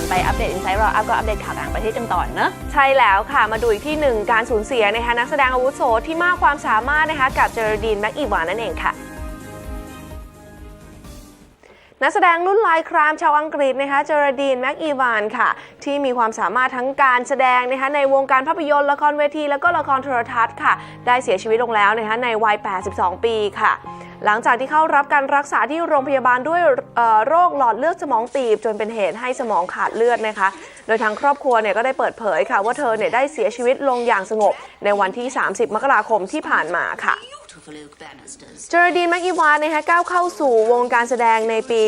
อนไปอัปเดตอินไซต์รออัพก็อัปเดตข่าวต่างประเทศกันต่อเนอะใช่แล้วค่ะมาดูอีกที่หนึ่งการสูญเสียนะคะนักแสดงอาวุโสที่มากความสามารถนะคะกับเจอร์ดีนแม็กอีวานนั่นเองค่ะ นักแสดงรุ่นลายครามชาวอังกฤษนะคะเจอร์ดีนแม็กอีวานค่ะ ที่มีความสามารถทั้งการแสดงนะคะในวงการภาพยนตร์ละครเวที แล้วก็ละครโทรทัศน์ค่ะ ได้เสียชีวิตลงแล้วนะคะในวัย 82 ปีค่ะ หลังจากที่เข้ารับการรักษาที่โรงพยาบาลด้วยโรคหลอดเลือดสมองตีบ จนเป็นเหตุให้สมองขาดเลือดนะคะ โดยทางครอบครัวเนี่ยก็ได้เปิดเผยค่ะ ว่าเธอเนี่ยได้เสียชีวิตลงอย่างสงบ ในวันที่ 30 มกราคมที่ผ่านมาค่ะ เจอร์ดีนแมกอีวานนะคะก้าวเข้าสู่วงการแสดงในปี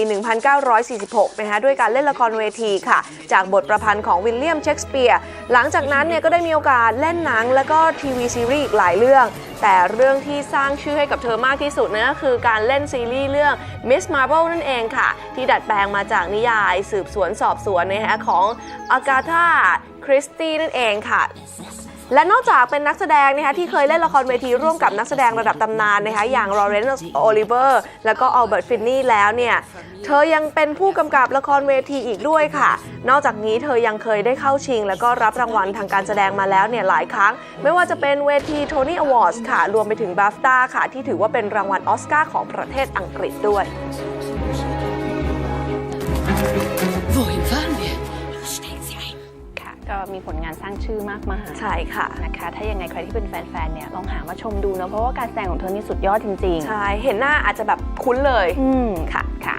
1946 นะคะด้วยการเล่นละครเวทีค่ะ จากบทประพันธ์ของวิลเลียมเชกสเปียร์ หลังจากนั้นเนี่ยก็ได้มีโอกาสเล่นหนังแล้วก็ทีวีซีรีส์อีกหลายเรื่อง แต่เรื่องที่สร้างชื่อให้กับเธอมากที่สุดเนี่ยก็คือการเล่นซีรีส์เรื่อง Miss Marple นั่นเองค่ะ ที่ดัดแปลงมาจากนิยายสืบสวนสอบสวนนะคะของอากาธาคริสตี้นั่นเองค่ะ และนอกจากเป็นนักแสดงนะคะที่เคยเล่นละครเวทีร่วมกับนักแสดงระดับตำนานนะคะอย่างลอเรนซ์โอลิเวอร์แล้วก็อัลเบิร์ตฟินนี่แล้วเนี่ยเธอยังเป็นผู้กำกับละครเวทีอีกด้วยค่ะ นอกจากนี้เธอยังเคยได้เข้าชิง แล้วก็รับรางวัลทางการแสดงมาแล้วเนี่ยหลายครั้ง ไม่ว่าจะเป็นเวทีโทนี่อวอร์ดค่ะ รวมไปถึงบัฟต้าค่ะ ที่ถือว่าเป็นรางวัลออสการ์ของประเทศอังกฤษด้วย ก็มีผลงานสร้างชื่อมากมายใช่ค่ะนะคะถ้ายังไงใครที่เป็นแฟนๆเนี่ยลองหามาชมดูนะเพราะว่าการแสดงของเธอนี่สุดยอดจริงใช่ เห็นหน้าอาจจะแบบคุ้นเลยๆอืมค่ะค่ะ